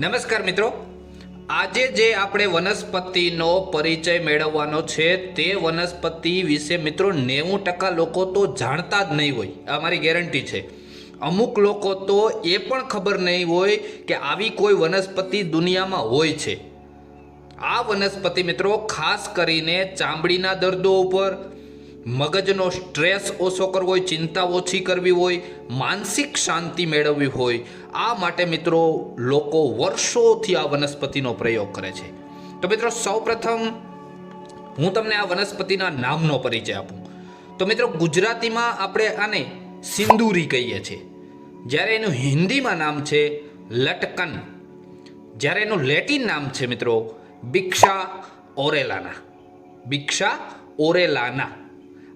નમસ્કાર મિત્રો. આજે જે આપણે વનસ્પતિનો પરિચય મેળવવાનો છે તે વનસ્પતિ વિશે મિત્રો નેવું ટકા લોકો તો જાણતા જ નહીં હોય. આ મારી ગેરંટી છે. અમુક લોકો તો એ પણ ખબર નહીં હોય કે આવી કોઈ વનસ્પતિ દુનિયામાં હોય છે. આ વનસ્પતિ મિત્રો ખાસ કરીને ચામડીના દર્દો ઉપર મગજનો સ્ટ્રેસ ઓછો કરવો હોય, ચિંતા ઓછી કરવી હોય, માનસિક શાંતિ મેળવવી હોય, આ માટે મિત્રો લોકો વર્ષોથી આ વનસ્પતિનો પ્રયોગ કરે છે. તો મિત્રો સૌપ્રથમ હું તમને આ વનસ્પતિના નામનો પરિચય આપું. તો મિત્રો ગુજરાતીમાં આપણે આને સિંદૂરી કહીએ છીએ. જ્યારે એનું હિન્દીમાં નામ છે લટકન. જ્યારે એનું લેટિન નામ છે મિત્રો, ભિક્ષા ઓરેલાના. ભિક્ષા ઓરેલાના.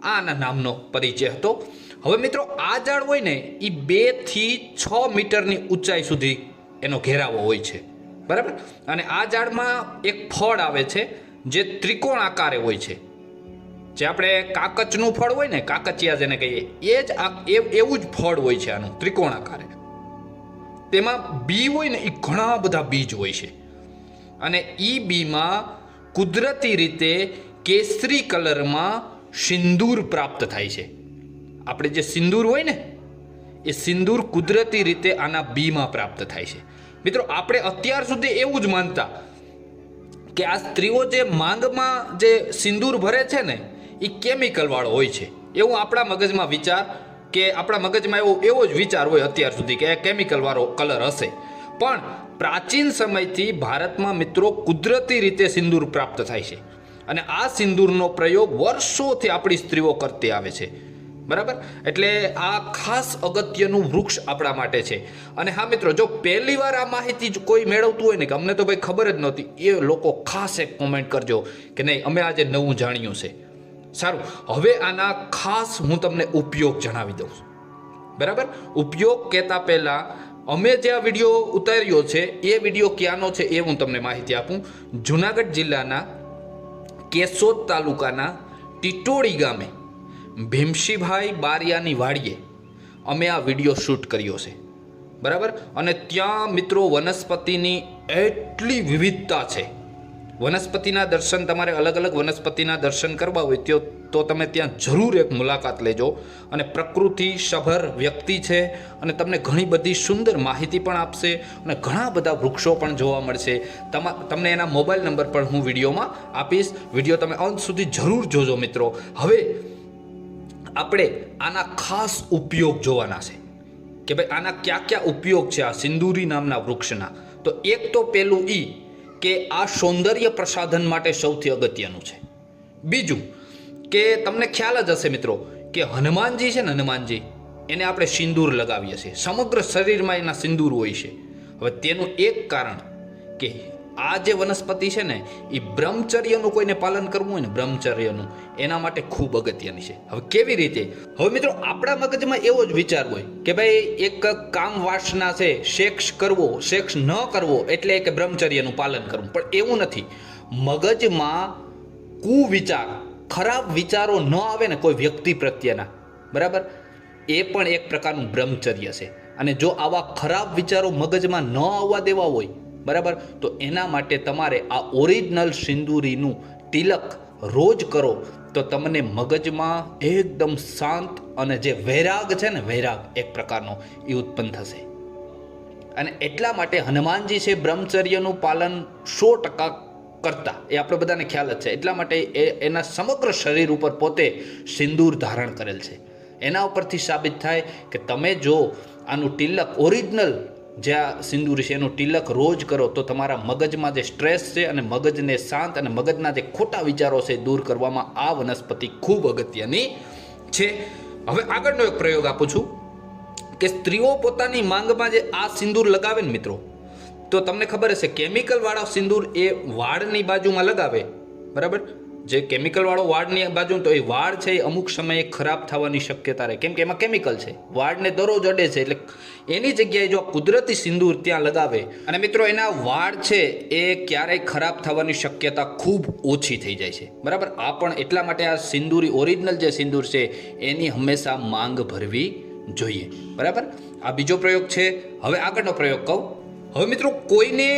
આના નામનો પરિચય હતો. હવે મિત્રો, આ ઝાડ હોય ને એ બેથી છ મીટરની ઊંચાઈ સુધી એનો ઘેરાવો હોય છે. બરાબર? અને આ ઝાડમાં એક ફળ આવે છે, જે ત્રિકોણ આકારે હોય છે. જે આપણે કાકચનું ફળ હોય ને, કાકચિયા જેને કહીએ, એ જ એ- એવું જ ફળ હોય છે આનું ત્રિકોણ આકારે તેમાં બી હોય ને એ ઘણા બધા બીજ હોય છે. અને ઈ બીમાં કુદરતી રીતે કેસરી કલરમાં સિંદૂર પ્રાપ્ત થાય છે. આપણે જે સિંદૂર હોય ને, એ સિંદૂર કુદરતી રીતે આના બીમાં પ્રાપ્ત થાય છે. મિત્રો, આપણે અત્યાર સુધી એવું જ માનતા કે આ સ્ત્રીઓ જે માંગમાં જે સિંદૂર ભરે છે ને, એ કેમિકલવાળો હોય છે. એવું આપણા મગજમાં વિચાર કે આપણા મગજમાં એવો એવો જ વિચાર હોય અત્યાર સુધી કે કેમિકલવાળો કલર હશે. પણ પ્રાચીન સમયથી ભારતમાં મિત્રો કુદરતી રીતે સિંદૂર પ્રાપ્ત થાય છે. અને આ સિંદૂરનો પ્રયોગ વર્ષોથી આપણી સ્ત્રીઓ કરતી આવે છે. બરાબર? એટલે આ ખાસ અગત્યનું વૃક્ષ આપણા માટે છે. અને હા મિત્રો, જો પહેલી વાર આ માહિતી કોઈ મેળવતું હોય ને, કે અમને તો ભાઈ ખબર જ નહોતી, એ લોકો ખાસ એક કોમેન્ટ કરજો કે નહીં, અમે આજે નવું જાણ્યું છે. સારું, હવે આના ખાસ હું તમને ઉપયોગ જણાવી દઉં બરાબર? ઉપયોગ કહેતા પહેલાં, અમે જે આ વીડિયો ઉતાર્યો છે, એ વીડિયો ક્યાંનો છે એ હું તમને માહિતી આપું. જુનાગઢ જિલ્લાના કેશોદ તાલુકાના ટીટોળી ગામે ભીમશીભાઈ બારિયાની વાડીએ અમે આ વીડિયો શૂટ કર્યો છે. બરાબર? અને ત્યાં મિત્રો વનસ્પતિની એટલી વિવિધતા છે વનસ્પતિના દર્શન, તમારે અલગ અલગ વનસ્પતિના દર્શન કરવા હોય તો તો તમે ત્યાં જરૂર એક મુલાકાત લેજો. અને પ્રકૃતિ સભર વ્યક્તિ છે અને તમને ઘણી બધી સુંદર માહિતી પણ આપશે અને ઘણા બધા વૃક્ષો પણ જોવા મળશે. તમા તમને એના મોબાઈલ નંબર પણ હું વિડીયોમાં આપીશ. વીડિયો તમે અંત સુધી જરૂર જોજો મિત્રો. હવે આપણે આના ખાસ ઉપયોગ જોવાના છે. કે ભાઈ આના કયા કયા ઉપયોગ છે આ સિંદૂરી નામના વૃક્ષના. તો એક તો પેલું ઈ કે આ સૌંદર્ય પ્રસાધન માટે સૌથી અગત્યનું છે. બીજું કે તમને ખ્યાલ જ હશે મિત્રો કે હનુમાનજી છે ને હનુમાનજી, એને આપણે સિંદૂર લગાવીએ છીએ. સમગ્ર શરીરમાં એના સિંદૂર હોય છે. હવે તેનું એક કારણ કે આ જે વનસ્પતિ છે ને, એ બ્રહ્મચર્યનું કોઈને પાલન કરવું હોય ને, બ્રહ્મચર્યનું. એના માટે ખૂબ અગત્યની છે. હવે કેવી રીતે? હવે મિત્રો, આપણા મગજમાં એવો જ વિચાર હોય કે ભાઈ, એક કામ વાસના છે સેક્સ કરવો સેક્સ ન કરવો એટલે કે બ્રહ્મચર્યનું પાલન કરવું. પણ એવું નથી. મગજમાં કુવિચાર, ખરાબ વિચારો ન આવે ને કોઈ વ્યક્તિ પ્રત્યેના. બરાબર? એ પણ એક પ્રકારનું બ્રહ્મચર્ય છે. અને જો આવા ખરાબ વિચારો મગજમાં ન આવવા દેવા હોય બરાબર? તો એના માટે તમારે આ ઓરિજિનલ સિંદૂરીનું તિલક રોજ કરો. તો તમને મગજમાં એકદમ શાંત અને જે વૈરાગ છે ને, વૈરાગ એક પ્રકારનો, એ ઉત્પન્ન થશે. અને એટલા માટે હનુમાનજી છે બ્રહ્મચર્યનું પાલન સો ટકા કરતા. એ આપણે બધાને ખ્યાલ જ છે. એટલા માટે એ, એના સમગ્ર શરીર ઉપર પોતે સિંદૂર ધારણ કરેલ છે. એના ઉપરથી સાબિત થાય કે તમે જો આનું તિલક ઓરિજિનલ જે આ સિંદૂર છે, એનું તિલક રોજ કરો તો તમારા મગજમાં જે સ્ટ્રેસ છે અને મગજને શાંત અને મગજના જે ખોટા વિચારો છે દૂર કરવામાં આ વનસ્પતિ ખૂબ અગત્યની છે. હવે આગળનો એક પ્રયોગ આપું છું કે સ્ત્રીઓ પોતાની માંગમાં જે આ સિંદૂર લગાવે ને મિત્રો, તો તમને ખબર હશે કેમિકલવાળા સિંદૂર એ વાળની બાજુમાં લગાવે, બરાબર? જે કેમિકલવાળો વાળની બાજુ તો એ વાળ છે એ અમુક સમયે ખરાબ થવાની શક્યતા રહે. કેમ કે એમાં કેમિકલ છે. વાળને દરરોજ અડે છે એટલે એની જગ્યાએ જો કુદરતી સિંદૂર ત્યાં લગાવે અને મિત્રો એના વાળ છે એ ક્યારેય ખરાબ થવાની શક્યતા ખૂબ ઓછી થઈ જાય છે. બરાબર? આ પણ એટલા માટે આ સિંદૂરી ઓરિજિનલ જે સિંદૂર છે એની હંમેશા માંગ ભરવી જોઈએ. બરાબર? આ બીજો પ્રયોગ છે. હવે આગળનો પ્રયોગ કહું. હવે મિત્રો કોઈને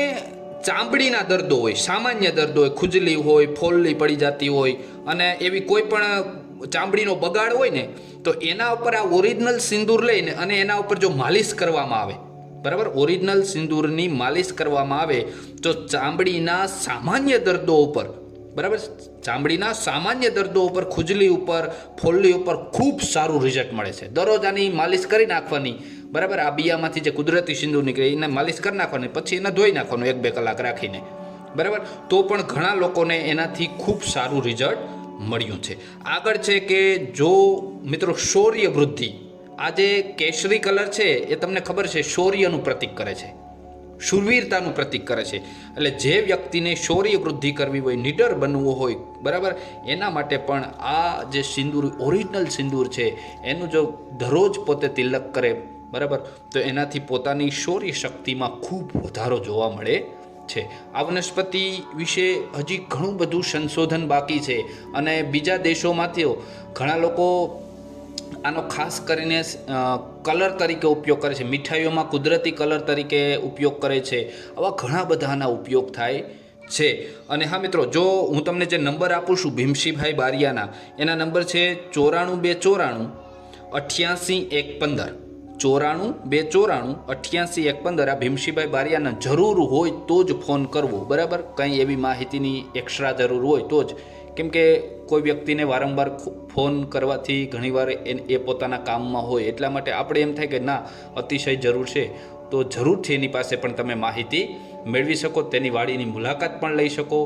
ચામડીના દર્દો હોય, સામાન્ય દર્દો હોય, ખુજલી હોય, ફોલ્લી પડી જતી હોય અને એવી કોઈ પણ ચામડીનો બગાડ હોય ને, તો એના ઉપર આ ઓરિજિનલ સિંદૂર લઈને અને એના ઉપર જો માલિશ કરવામાં આવે, બરાબર? ઓરિજિનલ સિંદૂરની માલિશ કરવામાં આવે, તો ચામડીના સામાન્ય દર્દો ઉપર બરાબર? ચામડીના સામાન્ય દર્દો ઉપર, ખુજલી ઉપર, ફોલ્લી ઉપર ખૂબ સારું રિઝલ્ટ મળે છે. દરરોજ આની માલિશ કરી નાખવાની. બરાબર? આ બિયામાંથી જે કુદરતી સિંદૂર નીકળે, એને માલિશ કરી નાખવાની. પછી એને ધોઈ નાખવાનું એક બે કલાક રાખીને. બરાબર? તો પણ ઘણા લોકોને એનાથી ખૂબ સારું રિઝલ્ટ મળ્યું છે. આગળ છે કે જો મિત્રો શૌર્ય વૃદ્ધિ, આ જે કેસરી કલર છે, એ તમને ખબર છે, શૌર્યનું પ્રતીક કરે છે. શુરવીરતાનું પ્રતીક કરે છે. એટલે જે વ્યક્તિને શૌર્ય વૃદ્ધિ કરવી હોય, નીડર બનવું હોય, બરાબર? એના માટે પણ આ જે સિંદૂર, ઓરિજિનલ સિંદૂર છે, એનું જો દરરોજ પોતે તિલક કરે, બરાબર? તો એનાથી પોતાની શૌર્ય શક્તિમાં ખૂબ વધારો જોવા મળે છે. આ વનસ્પતિ વિશે હજી ઘણું બધું સંશોધન બાકી છે. અને બીજા દેશોમાંથી ઘણા લોકો આનો ખાસ કરીને કલર તરીકે ઉપયોગ કરે છે. મીઠાઈઓમાં કુદરતી કલર તરીકે ઉપયોગ કરે છે. આવા ઘણા બધા આના ઉપયોગ થાય છે. અને હા મિત્રો, જો હું તમને જે નંબર આપું છું, ભીમસીભાઈ બારિયાના, એના નંબર છે ચોરાણું બે ચોરાણું અઠ્યાસી એક પંદર. ચોરાણું બે ચોરાણું અઠ્યાસી એક પંદર. આ ભીમસીભાઈ બારિયાના જરૂર હોય તો જ ફોન કરવો. બરાબર? કંઈ એવી માહિતીની એક્સ્ટ્રા જરૂર હોય તો જ. કેમ કે કોઈ વ્યક્તિને વારંવાર ફોન કરવાથી ઘણીવાર એ પોતાના કામમાં હોય. એટલા માટે આપણે એમ થાય કે ના, અતિશય જરૂર છે. તો જરૂરથી એની પાસે પણ તમે માહિતી મેળવી શકો, તેની વાડીની મુલાકાત પણ લઈ શકો.